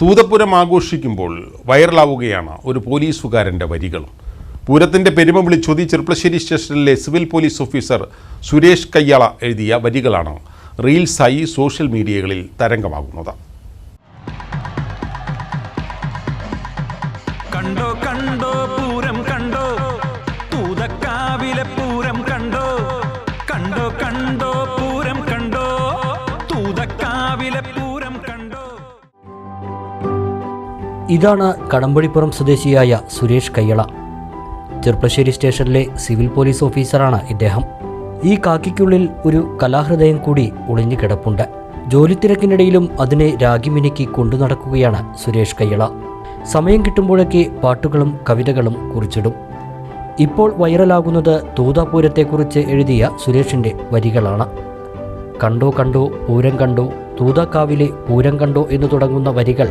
തൂതപ്പുരം ആഘോഷിക്കുമ്പോൾ വൈറലാവുകയാണ് ഒരു പോലീസുകാരന്റെ വരികൾ. പൂരത്തിന്റെ പെരുമ വിളിച്ചൊതി ചെറുപ്പശ്ശേരി സ്റ്റേഷനിലെ civil police officer Suresh Kayyala എഴുതിയ വരികളാണ് റീൽസായി സോഷ്യൽ മീഡിയകളിൽ തരംഗമാകുന്നത്. ഇതാണ് കടമ്പഴിപ്പുറം സ്വദേശിയായ സുരേഷ് കയ്യള. ചെർപ്പശ്ശേരി സ്റ്റേഷനിലെ സിവിൽ പോലീസ് ഓഫീസറാണ് ഇദ്ദേഹം. ഈ കാക്കിക്കുള്ളിൽ ഒരു കലാഹൃദയം കൂടി ഒളിഞ്ഞു കിടപ്പുണ്ട്. ജോലിത്തിരക്കിനിടയിലും അതിനെ രാഗിമിനുക്കി കൊണ്ടു നടക്കുകയാണ് സുരേഷ് കയ്യള. സമയം കിട്ടുമ്പോഴൊക്കെ പാട്ടുകളും കവിതകളും കുറിച്ചിടും. ഇപ്പോൾ വൈറലാകുന്നത് തൂതാപൂരത്തെക്കുറിച്ച് എഴുതിയ സുരേഷിന്റെ വരികളാണ്. കണ്ടോ കണ്ടോ പൂരം കണ്ടോ തൂതാക്കാവിലെ പൂരം കണ്ടോ എന്ന് തുടങ്ങുന്ന വരികൾ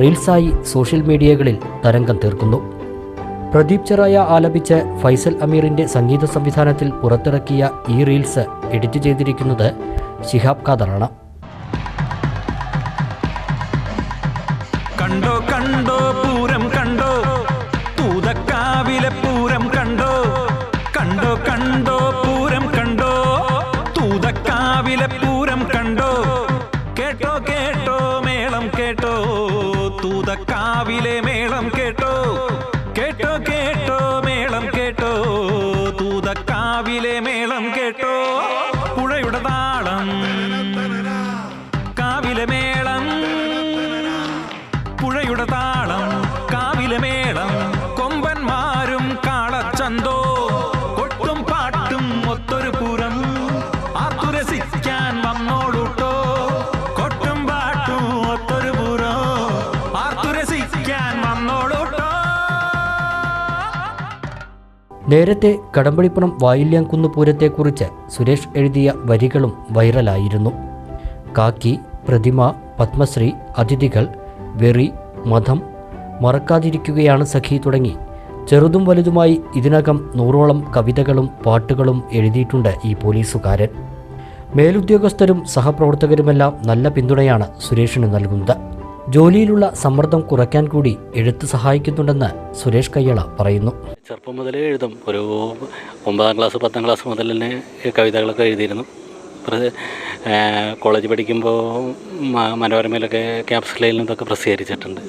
റീൽസായി സോഷ്യൽ മീഡിയകളിൽ തരംഗം തീർക്കുന്നു. പ്രദീപ് ചെറായ ആലപിച്ച് ഫൈസൽ അമീറിന്റെ സംഗീത സംവിധാനത്തിൽ പുറത്തിറക്കിയ ഈ റീൽസ് എഡിറ്റ് ചെയ്തിരിക്കുന്നത് ശിഹാബ് ഖാദറാണ്. കണ്ടോ കണ്ടോ പൂരം കണ്ടോ? തൂതക്കാവിലെ പൂരം കണ്ടോ? കണ്ടോ കണ്ടോ പൂരം കണ്ടോ? തൂതക്കാവിലെ കാവിലെ മേളം കൊമ്പന്മാരും കാളച്ചന്തോ കൊട്ടും പാട്ടും ഒത്തൊരു പുറം ആത്തുരസിക്കാൻ വന്നോളൂട്ടോ കൊട്ടും പാട്ടും ഒത്തൊരു പുറം ആത്തുരസിക്കാൻ വന്നോളൂട്ടോ. നേരത്തെ കടമ്പളിപ്പണം വായില്യാംകുന്ന് പൂരത്തെക്കുറിച്ച് സുരേഷ് എഴുതിയ വരികളും വൈറലായിരുന്നു. കാക്കി പ്രതിമ പത്മശ്രീ അതിഥികൾ വെറി മതം മറക്കാതിരിക്കുകയാണ് സഖി തുടങ്ങി. ചെറുതും വലുതുമായി ഇതിനകം നൂറോളം കവിതകളും പാട്ടുകളും എഴുതിയിട്ടുണ്ട് ഈ പോലീസുകാരൻ. മേലുദ്യോഗസ്ഥരും സഹപ്രവർത്തകരുമെല്ലാം നല്ല പിന്തുണയാണ് സുരേഷിന് നൽകുന്നത്. ജോലിയിലുള്ള സമ്മർദ്ദം കുറയ്ക്കാൻ കൂടി എഴുത്ത് സഹായിക്കുന്നുണ്ടെന്ന് സുരേഷ് കയ്യള പറയുന്നു. ചെറുപ്പം മുതലേ എഴുതും. ഒരു ഒമ്പതാം ക്ലാസ് പത്താം ക്ലാസ് മുതൽ തന്നെ കവിതകളൊക്കെ എഴുതിയിരുന്നു. കോളേജ് പഠിക്കുമ്പോൾ മനോരമയിലൊക്കെ ക്യാപ്സുലയിൽ നിന്നൊക്കെ പ്രസിദ്ധീകരിച്ചിട്ടുണ്ട്.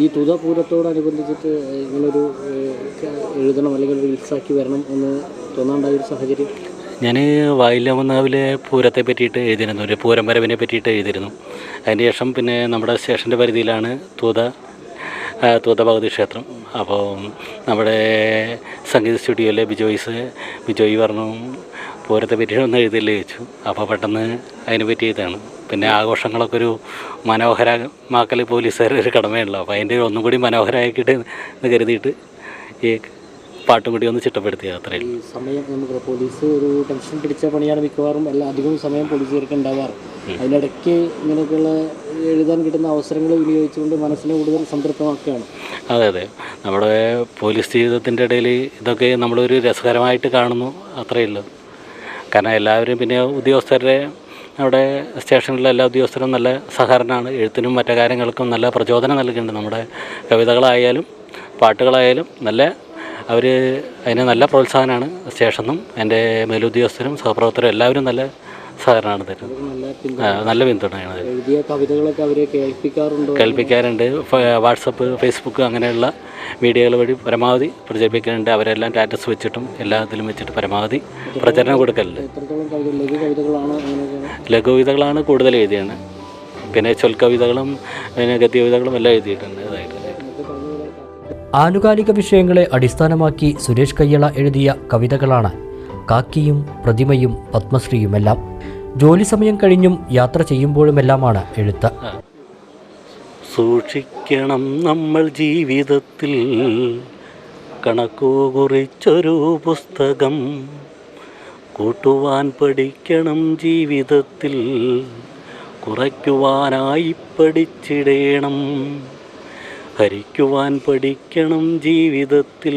ഈ തുതപൂരത്തോടനുബന്ധിച്ചിട്ട് ഇങ്ങനൊരു എഴുതണം അല്ലെങ്കിൽ റീൽസാക്കി വരണം എന്ന് തോന്നാണ്ടായ ഒരു സാഹചര്യം? ഞാൻ വായില്ലാമന്നാവിലെ പൂരത്തെ പറ്റിയിട്ട് എഴുതിയിരുന്നു. ഒരു പൂരം വരവിനെ പറ്റിയിട്ട് എഴുതിയിരുന്നു. അതിന് ശേഷം പിന്നെ നമ്മുടെ സ്റ്റേഷന്റെ പരിധിയിലാണ് തൂത ആ, തൂത ഭഗവതി ക്ഷേത്രം. അപ്പോൾ നമ്മുടെ സംഗീത സ്റ്റുഡിയോയിലെ ബിജോയ്സ് ബിജോയ് പറഞ്ഞു പൂരത്തെ പറ്റി ഒന്ന് എഴുതില്ലേ ചോദിച്ചു. അപ്പോൾ പെട്ടെന്ന് അതിനെ പറ്റി എഴുതാണ്. പിന്നെ ആഘോഷങ്ങളൊക്കെ ഒരു മനോഹരമാക്കൽ പോലീസുകാരുടെ ഒരു കടമയുള്ളൂ അപ്പോൾ അതിന്റെ ഒന്നും കൂടി മനോഹരമാക്കിയിട്ട് എന്ന് കരുതിയിട്ട് ഈ പാട്ടും കൂടി ഒന്ന് ചിട്ടപ്പെടുത്തി അത്രയും സമയം നമുക്ക് പോലീസ് ഒരു ടെൻഷൻ പിടിച്ച പണിയാണ് മിക്കവാറും എല്ലാ അധികം സമയം പോലീസുകാർക്ക് ഉണ്ടാവാറ്. അതിനിടയ്ക്ക് ഇങ്ങനെയൊക്കെയുള്ള എഴുതാൻ കിട്ടുന്ന അവസരങ്ങൾ വിനിയോഗിച്ചുകൊണ്ട് മനസ്സിനെ കൂടുതൽ സംതൃപ്തമാക്കുകയാണ്. അതെ അതെ. നമ്മുടെ പോലീസ് ജീവിതത്തിന്റെ ഇടയിൽ ഇതൊക്കെ നമ്മളൊരു രസകരമായിട്ട് കാണുന്നു അത്രയേ ഉള്ളൂ. കാരണം എല്ലാവരും പിന്നെ ഉദ്യോഗസ്ഥരുടെ അവിടെ സ്റ്റേഷനിലെ എല്ലാ ഉദ്യോഗസ്ഥരും നല്ല സഹകരണമാണ്. എഴുത്തിനും മറ്റു കാര്യങ്ങൾക്കും നല്ല പ്രചോദനം നൽകുന്നുണ്ട് നമ്മുടെ കവിതകളായാലും പാട്ടുകളായാലും. നല്ല അവർ അതിന് നല്ല പ്രോത്സാഹനമാണ് സ്റ്റേഷനും എന്റെ മേലുദ്യോഗസ്ഥരും സഹപ്രവർത്തകരും എല്ലാവരും നല്ല സഹകരണമാണ് തരുന്നത്. നല്ല പിന്തുണയാണ് എഴുതിയ കവിതകളൊക്കെ അവരെ കേൾപ്പിക്കാറുണ്ടോ? കേൾപ്പിക്കാറുണ്ട്. വാട്സപ്പ് ഫേസ്ബുക്ക് അങ്ങനെയുള്ള മീഡിയകൾ വഴി പരമാവധി പ്രചരിപ്പിക്കുന്നുണ്ട്. അവരെല്ലാം സ്റ്റാറ്റസ് വെച്ചിട്ടും എല്ലാത്തിലും വെച്ചിട്ട് പരമാവധി പ്രചരണം കൊടുക്കലുണ്ട്. ലഘുകവിതകളാണ് കൂടുതൽ എഴുതിയത് പിന്നെ ചൊൽക്കവിതകളും പിന്നെ ഗദ്യകവിതകളും എല്ലാം എഴുതിയിട്ടുണ്ട് ആനുകാലിക വിഷയങ്ങളെ അടിസ്ഥാനമാക്കി സുരേഷ് കയ്യള എഴുതിയ കവിതകളാണ് കാക്കിയും പ്രതിമയും പത്മശ്രീയുമെല്ലാം. ജോലി സമയം കഴിഞ്ഞും യാത്ര ചെയ്യുമ്പോഴുമെല്ലാമാണ് എഴുത്ത്. സൂക്ഷിക്കണം നമ്മൾ ജീവിതത്തിൽ കണക്കു കുറിച്ചൊരു പുസ്തകം. കൂട്ടുവാൻ പഠിക്കണം ജീവിതത്തിൽ. കുറയ്ക്കുവാനായി പഠിച്ചിടേണം. ഹരിക്കുവാൻ പഠിക്കണം ജീവിതത്തിൽ.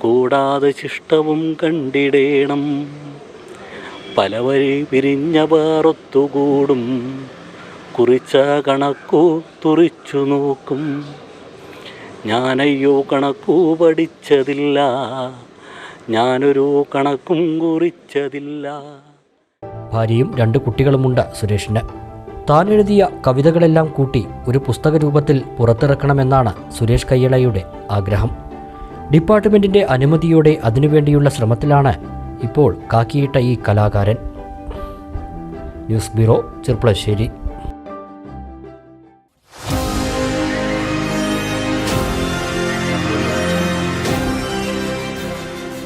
കൂടാതെ ശിഷ്ടവും കണ്ടിടേണം. പലവരി പിരിഞ്ഞ പാറത്തുകൂടും കുറിച്ച കണക്കു തുറിച്ചു നോക്കും. ഞാനയ്യോ കണക്കു പഠിച്ചതില്ല. ഞാനൊരു കണക്കും കുറിച്ചതില്ല. ഭാര്യയും രണ്ട് കുട്ടികളുമുണ്ട് സുരേഷിന്. താൻ എഴുതിയ കവിതകളെല്ലാം കൂട്ടി ഒരു പുസ്തക രൂപത്തിൽ പുറത്തിറക്കണമെന്നാണ് സുരേഷ് കയ്യളയുടെ ആഗ്രഹം. ഡിപ്പാർട്ട്മെന്റിന്റെ അനുമതിയോടെ അതിനുവേണ്ടിയുള്ള ശ്രമത്തിലാണ് ഇപ്പോൾ കാക്കിയിട്ട ഈ കലാകാരൻ. News bureau Cherpulassery.